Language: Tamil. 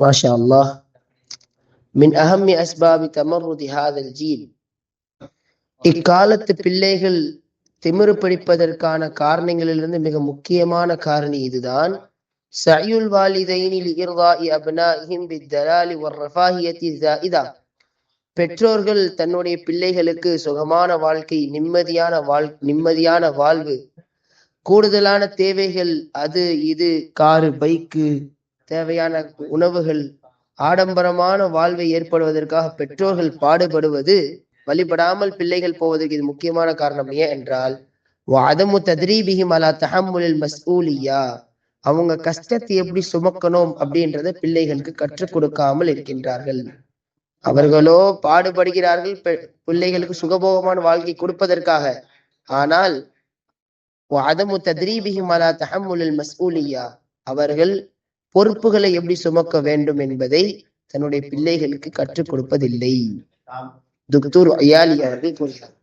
ما شاء الله من أهم أسباب تمرد هذا الجيل இக்காலத்து பிள்ளைகள் திமிரு பிடிப்பதற்கான காரணங்களிலிருந்து மிக முக்கியமான காரணி இதுதான் சயுல் வாலிதைனில் இர்வாஇ அப்னாஇஹிம் பித்தலாலி வர்ரஃபாஹியத்தி ஜாயிதா பெற்றோர்கள் தன்னுடைய பிள்ளைகளுக்கு சுகமான வாழ்க்கை நிம்மதியான வாழ் நிம்மதியான வாழ்வு கூடுதலான தேவைகள் அது இது காரு பைக்கு தேவையான உணவுகள் ஆடம்பரமான வாழ்வை ஏற்படுவதற்காக பெற்றோர்கள் பாடுபடுவது வழிபடாமல் பிள்ளைகள் போவதற்கு இது முக்கியமான காரணம். ஏன் என்றால் அதமு தத்ரீபிஹிம் அலா தஹம்முலில் மஸ்ஊலியா. அவங்க கஷ்டத்தை எப்படி சுமக்கணும் அப்படின்றத பிள்ளைகளுக்கு கற்றுக் கொடுக்காமல் இருக்கின்றார்கள். அவர்களோ பாடுபடுகிறார்கள் பிள்ளைகளுக்கு சுகபோகமான வாழ்க்கை கொடுப்பதற்காக. ஆனால் அதமு தத்ரீபிஹிம் அலா தஹம்முலில் மஸ்ஊலியா. அவர்கள் பொறுப்புகளை எப்படி சுமக்க வேண்டும் என்பதை தன்னுடைய பிள்ளைகளுக்கு கற்றுக் கொடுப்பதில்லை. துக்தூர் அயாலி அவர்கள் கூறுகிறார்.